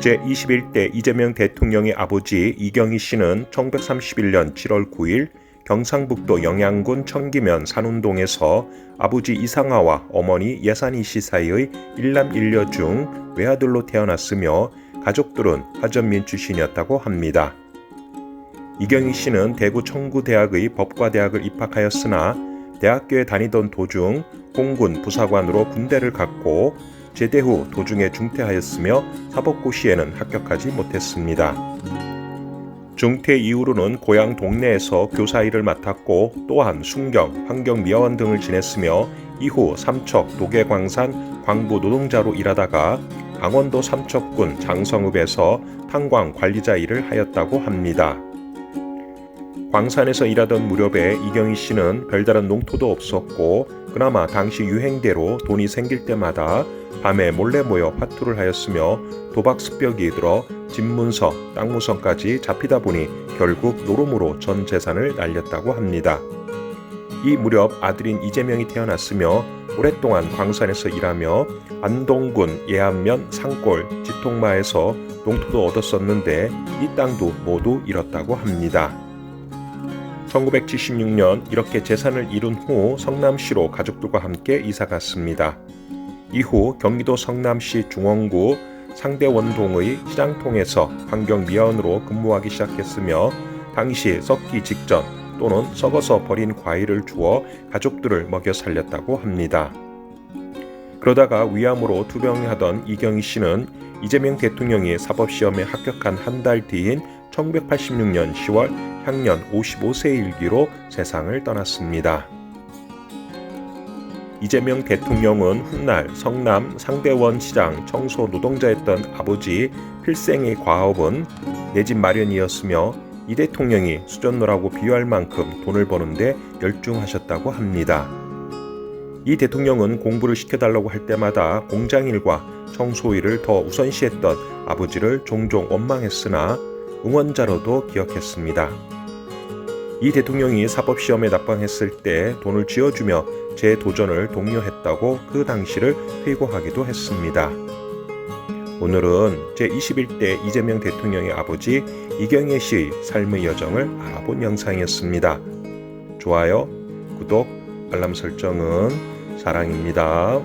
제21대 이재명 대통령의 아버지 이경희 씨는 1931년 7월 9일 경상북도 영양군 청기면 산운동에서 아버지 이상화와 어머니 예산이 씨 사이의 일남 일녀 중 외아들로 태어났으며 가족들은 화전민 출신이었다고 합니다. 이경희 씨는 대구 청구대학의 법과대학을 입학하였으나 대학교에 다니던 도중 공군 부사관으로 군대를 갔고 제대 후 도중에 중퇴하였으며 사법고시에는 합격하지 못했습니다. 중퇴 이후로는 고향 동네에서 교사 일을 맡았고 또한 순경, 환경미화원 등을 지냈으며 이후 삼척, 도계광산, 광부 노동자로 일하다가 강원도 삼척군 장성읍에서 탄광 관리자 일을 하였다고 합니다. 광산에서 일하던 무렵에 이경희 씨는 별다른 농토도 없었고 그나마 당시 유행대로 돈이 생길 때마다 밤에 몰래 모여 화투를 하였으며 도박 습벽이 들어 집문서, 땅무성까지 잡히다 보니 결국 노름으로 전 재산을 날렸다고 합니다. 이 무렵 아들인 이재명이 태어났으며 오랫동안 광산에서 일하며 안동군 예안면 산골 지통마에서 농토도 얻었었는데 이 땅도 모두 잃었다고 합니다. 1976년 이렇게 재산을 이룬 후 성남시로 가족들과 함께 이사 갔습니다. 이후 경기도 성남시 중원구 상대원동의 시장통에서 환경미화원으로 근무하기 시작했으며 당시 썩기 직전 또는 썩어서 버린 과일을 주어 가족들을 먹여 살렸다고 합니다. 그러다가 위암으로 투병하던 이경희 씨는 이재명 대통령이 사법시험에 합격한 한 달 뒤인 1986년 10월 향년 55세 일기로 세상을 떠났습니다. 이재명 대통령은 훗날 성남 상대원 시장 청소 노동자였던 아버지 필생의 과업은 내 집 마련이었으며 이 대통령이 수전노라고 비유할 만큼 돈을 버는데 열중하셨다고 합니다. 이 대통령은 공부를 시켜달라고 할 때마다 공장 일과 청소 일을 더 우선시했던 아버지를 종종 원망했으나 응원자로도 기억했습니다. 이 대통령이 사법시험에 납방했을 때 돈을 쥐어주며 제 도전을 독려했다고 그 당시를 회고하기도 했습니다. 오늘은 제21대 이재명 대통령의 아버지 이경혜 씨의 삶의 여정을 알아본 영상이었습니다. 좋아요, 구독, 알람 설정은 사랑입니다.